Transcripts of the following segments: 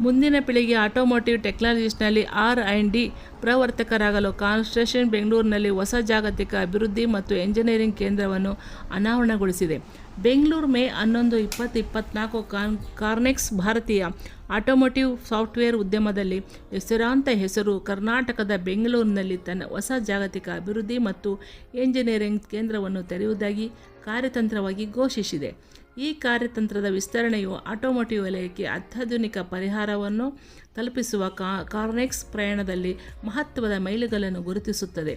ಮುಂದಿನ ಪೀಳಿಗೆ ಆಟೋಮೋಟಿವ್ ಟೆಕ್ನಾಲಜೀಸ್ನಲ್ಲಿ ಆರ್ ಆ್ಯಂಡ್ ಡಿ ಪ್ರವರ್ತಕರಾಗಲು ಕಾನ್ಸ್ಟ್ರೇಷನ್ ಬೆಂಗಳೂರಿನಲ್ಲಿ ಹೊಸ ಜಾಗತಿಕ ಅಭಿವೃದ್ಧಿ ಮತ್ತು ಎಂಜಿನಿಯರಿಂಗ್ ಕೇಂದ್ರವನ್ನು ಅನಾವರಣಗೊಳಿಸಿದೆ. ಬೆಂಗಳೂರು ಮೇ ಹನ್ನೊಂದು ಇಪ್ಪತ್ತು ಇಪ್ಪತ್ನಾಲ್ಕು ಕಾನ್, ಕಾರ್ನೆಕ್ಸ್ ಭಾರತೀಯ ಆಟೋಮೋಟಿವ್ ಸಾಫ್ಟ್ವೇರ್ ಉದ್ಯಮದಲ್ಲಿ ಹೆಸರಾಂತ ಹೆಸರು ಕರ್ನಾಟಕದ ಬೆಂಗಳೂರಿನಲ್ಲಿ ತನ್ನ ಹೊಸ ಜಾಗತಿಕ ಅಭಿವೃದ್ಧಿ ಮತ್ತು ಎಂಜಿನಿಯರಿಂಗ್ ಕೇಂದ್ರವನ್ನು ತೆರೆಯುವುದಾಗಿ ಕಾರ್ಯತಂತ್ರವಾಗಿ ಘೋಷಿಸಿದೆ. ಈ ಕಾರ್ಯತಂತ್ರದ ವಿಸ್ತರಣೆಯು ಆಟೋಮೋಟಿವ್ ವಲಯಕ್ಕೆ ಅತ್ಯಾಧುನಿಕ ಪರಿಹಾರವನ್ನು ತಲುಪಿಸುವ ಕಾರ್ನೆಕ್ಸ್ ಪ್ರಯಾಣದಲ್ಲಿ ಮಹತ್ವದ ಮೈಲುಗಲ್ಲನ್ನು ಗುರುತಿಸುತ್ತದೆ.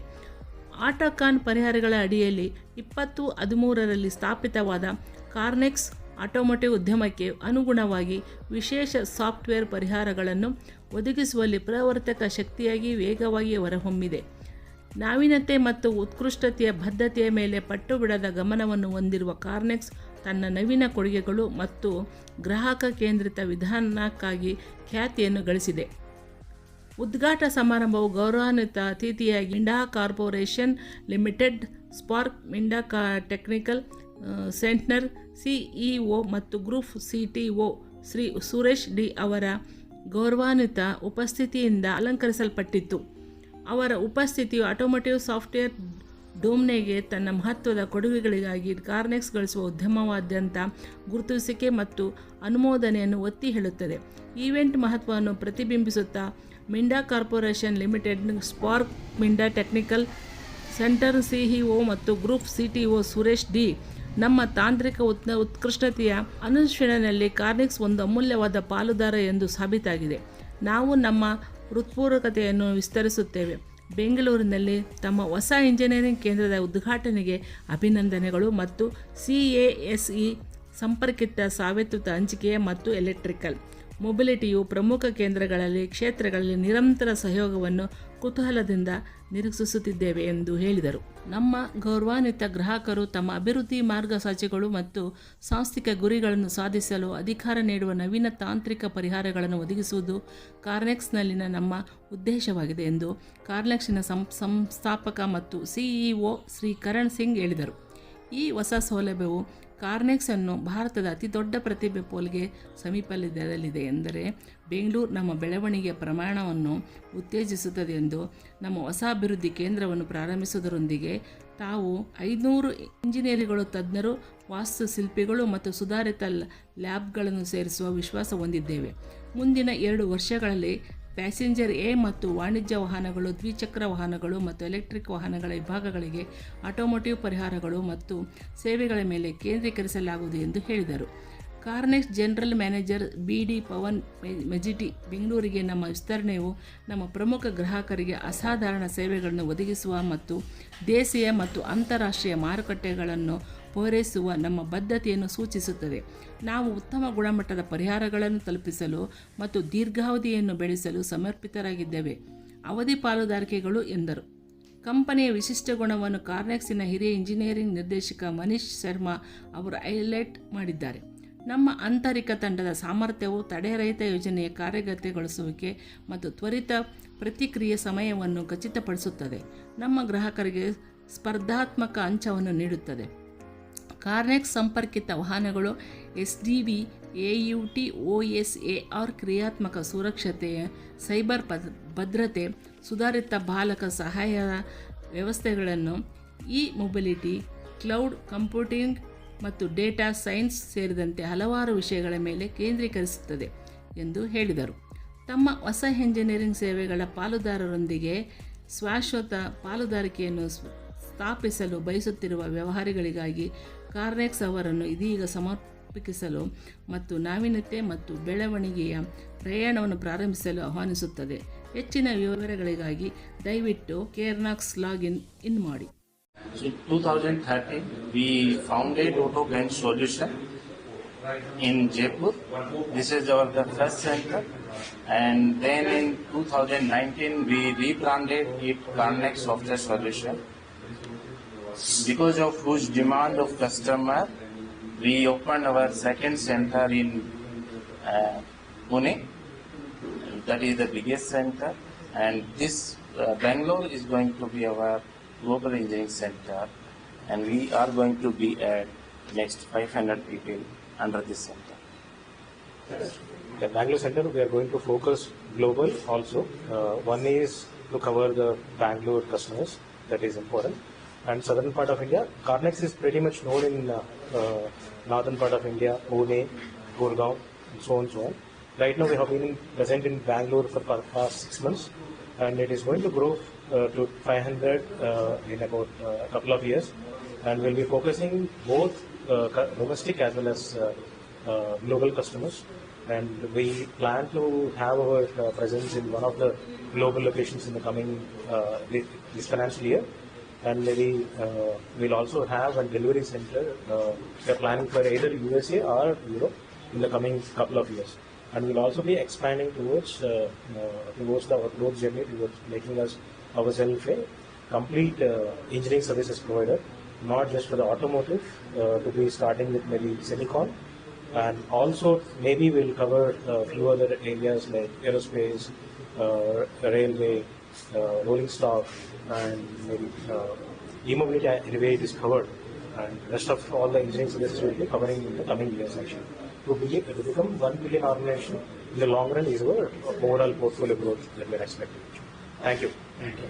ಆಟೋಕಾನ್ ಪರಿಹಾರಗಳ ಅಡಿಯಲ್ಲಿ ಇಪ್ಪತ್ತು ಹದಿಮೂರರಲ್ಲಿ ಸ್ಥಾಪಿತವಾದ ಕಾರ್ನೆಕ್ಸ್ ಆಟೋಮೋಟಿವ್ ಉದ್ಯಮಕ್ಕೆ ಅನುಗುಣವಾಗಿ ವಿಶೇಷ ಸಾಫ್ಟ್ವೇರ್ ಪರಿಹಾರಗಳನ್ನು ಒದಗಿಸುವಲ್ಲಿ ಪ್ರವರ್ತಕ ಶಕ್ತಿಯಾಗಿ ವೇಗವಾಗಿ ಹೊರಹೊಮ್ಮಿದೆ. ನಾವೀನ್ಯತೆ ಮತ್ತು ಉತ್ಕೃಷ್ಟತೆಯ ಬದ್ಧತೆಯ ಮೇಲೆ ಪಟ್ಟು ಬಿಡದ ಗಮನವನ್ನು ಹೊಂದಿರುವ ಕಾರ್ನೆಕ್ಸ್ ತನ್ನ ನವೀನ ಕೊಡುಗೆಗಳು ಮತ್ತು ಗ್ರಾಹಕ ಕೇಂದ್ರಿತ ವಿಧಾನಕ್ಕಾಗಿ ಖ್ಯಾತಿಯನ್ನು ಗಳಿಸಿದೆ. ಉದ್ಘಾಟ ಸಮಾರಂಭವು ಗೌರವಾನ್ವಿತ ಅತಿಥಿಯಾಗಿ ಇಂಡಾ ಕಾರ್ಪೊರೇಷನ್ ಲಿಮಿಟೆಡ್, ಸ್ಪಾರ್ಕ್, ಇಂಡಾ ಕಾ ಟೆಕ್ನಿಕಲ್ ಸೆಂಟ್ನರ್ ಸಿಇಒ ಮತ್ತು ಗ್ರೂಪ್ ಒ ಶ್ರೀ ಸುರೇಶ್ ಡಿ ಅವರ ಗೌರವಾನ್ವಿತ ಉಪಸ್ಥಿತಿಯಿಂದ ಅಲಂಕರಿಸಲ್ಪಟ್ಟಿತ್ತು. ಅವರ ಉಪಸ್ಥಿತಿಯು ಆಟೋಮೋಟಿವ್ ಸಾಫ್ಟ್ವೇರ್ ಡೋಮ್ನೆಗೆ ತನ್ನ ಮಹತ್ವದ ಕೊಡುಗೆಗಳಿಗಾಗಿ ಕಾರ್ನೆಕ್ಸ್ ಗಳಿಸುವ ಉದ್ಯಮವಾದ್ಯಂತ ಗುರುತಿಸಿಕೆ ಮತ್ತು ಅನುಮೋದನೆಯನ್ನು ಒತ್ತಿ ಹೇಳುತ್ತದೆ. ಈವೆಂಟ್ ಮಹತ್ವವನ್ನು ಪ್ರತಿಬಿಂಬಿಸುತ್ತಾ Minda corporation limited, Spark Minda technical centre CEO ಮತ್ತು ಗ್ರೂಪ್ ಸಿಟಿಒ ಸುರೇಶ್ ಡಿ, ನಮ್ಮ ತಾಂತ್ರಿಕ ಉತ್, ಉತ್ಕೃಷ್ಟತೆಯ ಅನುಷ್ಠಾನದಲ್ಲಿ ಕಾರ್ನಿಕ್ಸ್ ಒಂದು ಅಮೂಲ್ಯವಾದ ಪಾಲುದಾರ ಎಂದು ಸಾಬೀತಾಗಿದೆ. ನಾವು ನಮ್ಮ ಹೃತ್ಪೂರ್ವಕತೆಯನ್ನು ವಿಸ್ತರಿಸುತ್ತೇವೆ. ಬೆಂಗಳೂರಿನಲ್ಲಿ ತಮ್ಮ ಹೊಸ ಇಂಜಿನಿಯರಿಂಗ್ ಕೇಂದ್ರದ ಉದ್ಘಾಟನೆಗೆ ಅಭಿನಂದನೆಗಳು ಮತ್ತು ಸಿ ಎ ಎಸ್ ಇ ಸಂಪರ್ಕಿತ ಸ್ವಾಯತ್ತುತ ಹಂಚಿಕೆ ಮತ್ತು ಎಲೆಕ್ಟ್ರಿಕಲ್ ಮೊಬಿಲಿಟಿಯು ಪ್ರಮುಖ ಕೇಂದ್ರಗಳಲ್ಲಿ, ಕ್ಷೇತ್ರಗಳಲ್ಲಿ ನಿರಂತರ ಸಹಯೋಗವನ್ನು ಕುತೂಹಲದಿಂದ ನಿರೀಕ್ಷಿಸುತ್ತಿದ್ದೇವೆ ಎಂದು ಹೇಳಿದರು. ನಮ್ಮ ಗೌರವಾನ್ವಿತ ಗ್ರಾಹಕರು ತಮ್ಮ ಅಭಿವೃದ್ಧಿ ಮಾರ್ಗಸೂಚಿಗಳು ಮತ್ತು ಸಾಂಸ್ಥಿಕ ಗುರಿಗಳನ್ನು ಸಾಧಿಸಲು ಅಧಿಕಾರ ನೀಡುವ ನವೀನ ತಾಂತ್ರಿಕ ಪರಿಹಾರಗಳನ್ನು ಒದಗಿಸುವುದು ಕಾರ್ನೆಕ್ಸ್ನಲ್ಲಿನ ನಮ್ಮ ಉದ್ದೇಶವಾಗಿದೆ ಎಂದು ಕಾರ್ನೆಕ್ಸ್ನ ಸಂಸ್ಥಾಪಕ ಮತ್ತು ಸಿಇಒ ಶ್ರೀ ಕರಣ್ ಸಿಂಗ್ ಹೇಳಿದರು. ಈ ಹೊಸ ಸೌಲಭ್ಯವು ಕಾರ್ನೆಕ್ಸನ್ನು ಭಾರತದ ಅತಿದೊಡ್ಡ ಪ್ರತಿಭೆ ಪೋಲ್ಗೆ ಸಮೀಪದಲ್ಲಿದೆ ಎಂದರೆ ಬೆಂಗಳೂರು ನಮ್ಮ ಬೆಳವಣಿಗೆಯ ಪ್ರಮಾಣವನ್ನು ಉತ್ತೇಜಿಸುತ್ತದೆ ಎಂದು ನಮ್ಮ ಹೊಸ ಅಭಿವೃದ್ಧಿ ಕೇಂದ್ರವನ್ನು ಪ್ರಾರಂಭಿಸುವುದರೊಂದಿಗೆ ತಾವು ಐನೂರು ಇಂಜಿನಿಯರ್ಗಳು, ತಜ್ಞರು, ವಾಸ್ತುಶಿಲ್ಪಿಗಳು ಮತ್ತು ಸುಧಾರಿತ ಲ್ಯಾಬ್ಗಳನ್ನು ಸೇರಿಸುವ ವಿಶ್ವಾಸ ಹೊಂದಿದ್ದೇವೆ. ಮುಂದಿನ ಎರಡು ವರ್ಷಗಳಲ್ಲಿ ಪ್ಯಾಸೆಂಜರ್ ಎ ಮತ್ತು ವಾಣಿಜ್ಯ ವಾಹನಗಳು, ದ್ವಿಚಕ್ರ ವಾಹನಗಳು ಮತ್ತು ಎಲೆಕ್ಟ್ರಿಕ್ ವಾಹನಗಳ ವಿಭಾಗಗಳಿಗೆ ಆಟೋಮೋಟಿವ್ ಪರಿಹಾರಗಳು ಮತ್ತು ಸೇವೆಗಳ ಮೇಲೆ ಕೇಂದ್ರೀಕರಿಸಲಾಗುವುದು ಎಂದು ಹೇಳಿದರು. Carnex general manager B D Pavan ಮೆಜಿಟಿ, ಬೆಂಗಳೂರಿಗೆ ನಮ್ಮ ವಿಸ್ತರಣೆಯು ನಮ್ಮ ಪ್ರಮುಖ ಗ್ರಾಹಕರಿಗೆ ಅಸಾಧಾರಣ ಸೇವೆಗಳನ್ನು ಒದಗಿಸುವ ಮತ್ತು ದೇಶೀಯ ಮತ್ತು ಅಂತಾರಾಷ್ಟ್ರೀಯ ಮಾರುಕಟ್ಟೆಗಳನ್ನು ಪೂರೈಸುವ ನಮ್ಮ ಬದ್ಧತೆಯನ್ನು ಸೂಚಿಸುತ್ತದೆ. ನಾವು ಉತ್ತಮ ಗುಣಮಟ್ಟದ ಪರಿಹಾರಗಳನ್ನು ತಲುಪಿಸಲು ಮತ್ತು ದೀರ್ಘಾವಧಿಯನ್ನು ಬೆಳೆಸಲು ಸಮರ್ಪಿತರಾಗಿದ್ದೇವೆ. ಅವಧಿ ಪಾಲುದಾರಿಕೆಗಳು ಎಂದರು. ಕಂಪನಿಯ ವಿಶಿಷ್ಟ ಗುಣವನ್ನು ಕಾರ್ನೆಕ್ಸಿನ ಹಿರಿಯ ಇಂಜಿನಿಯರಿಂಗ್ ನಿರ್ದೇಶಕ ಮನೀಶ್ ಶರ್ಮಾ ಅವರು ಹೈಲೈಟ್ ಮಾಡಿದ್ದಾರೆ. ನಮ್ಮ ಆಂತರಿಕ ತಂಡದ ಸಾಮರ್ಥ್ಯವು ತಡೆರಹಿತ ಯೋಜನೆಯ ಕಾರ್ಯಗತಗೊಳಿಸುವಿಕೆ ಮತ್ತು ತ್ವರಿತ ಪ್ರತಿಕ್ರಿಯೆ ಸಮಯವನ್ನು ಖಚಿತಪಡಿಸುತ್ತದೆ. ನಮ್ಮ ಗ್ರಾಹಕರಿಗೆ ಸ್ಪರ್ಧಾತ್ಮಕ ಅಂಚವನ್ನು ನೀಡುತ್ತದೆ. ಕಾರ್ನೆಕ್ಸ್ ಸಂಪರ್ಕಿತ ವಾಹನಗಳು S D V A U T O S A, R ಕ್ರಿಯಾತ್ಮಕ ಸುರಕ್ಷತೆ, ಸೈಬರ್ ಪದ್, ಭದ್ರತೆ, ಸುಧಾರಿತ ಬಾಲಕ ಸಹಾಯ ವ್ಯವಸ್ಥೆಗಳನ್ನು ಇ ಮೊಬಿಲಿಟಿ, ಕ್ಲೌಡ್ ಕಂಪ್ಯೂಟಿಂಗ್ ಮತ್ತು ಡೇಟಾ ಸೈನ್ಸ್ ಸೇರಿದಂತೆ ಹಲವಾರು ವಿಷಯಗಳ ಮೇಲೆ ಕೇಂದ್ರೀಕರಿಸುತ್ತದೆ ಎಂದು ಹೇಳಿದರು. ತಮ್ಮ ಹೊಸ ಎಂಜಿನಿಯರಿಂಗ್ ಸೇವೆಗಳ ಪಾಲುದಾರರೊಂದಿಗೆ ಶಾಶ್ವತ ಪಾಲುದಾರಿಕೆಯನ್ನು ಸ್ಥಾಪಿಸಲು ಬಯಸುತ್ತಿರುವ ವ್ಯವಹಾರಗಳಿಗಾಗಿ ಕಾರ್ನೆಕ್ಸ್ ಅವರನ್ನು ಇದೀಗ ಸಮರ್ಪಿಸಲು ಮತ್ತು ನಾವೀನ್ಯತೆ ಮತ್ತು ಬೆಳವಣಿಗೆಯ ಪ್ರಯಾಣವನ್ನು ಪ್ರಾರಂಭಿಸಲು ಆಹ್ವಾನಿಸುತ್ತದೆ ಹೆಚ್ಚಿನ ವಿವರಗಳಿಗಾಗಿ ದಯವಿಟ್ಟು ಕೇರ್ನಾಕ್ಸ್ ಲಾಗಿನ್ ಇನ್ ಮಾಡಿ In 2013, we founded Auto Bench Solution in Jaipur. This is our the first center. And then in 2019, we rebranded it Carnex Software Solution. Because of huge demand of customer, we opened our second center in uh, Pune. That is the biggest center. And this uh, Bangalore is going to be our global engineering center. And we are going to be at next 500 people under this center. The Bangalore Center, we are going to focus global also. Uh, one is to cover the Bangalore customers, that is important. And southern part of India, Carnex is pretty much known in uh, uh, northern part of India, Pune, Gurgaon, and so on and so on. Right now, we have been present in Bangalore for pa- past six months, and it is going to grow uh, to 500 uh, in about uh, a couple of years. And we'll be focusing both uh, domestic as well as global customers. And we plan to have our presence in one of the global locations in the coming this financial year. And maybe uh, we'll also have a delivery center. Uh, we're planning for either USA or Europe in the coming couple of years. And we'll also be expanding towards uh, uh, towards the growth journey towards making us ourselves a complete uh, engineering services provider, not just for the automotive. Uh, to be starting with maybe silicon, and also maybe we'll cover a few other areas like aerospace, railway, uh, rolling stock, and maybe uh, e-mobility anyway it is covered. And rest of all the engineering services will be covering in the coming years actually. To, be, to become one billion organization in the long run is our overall portfolio growth that we are expecting. Thank you.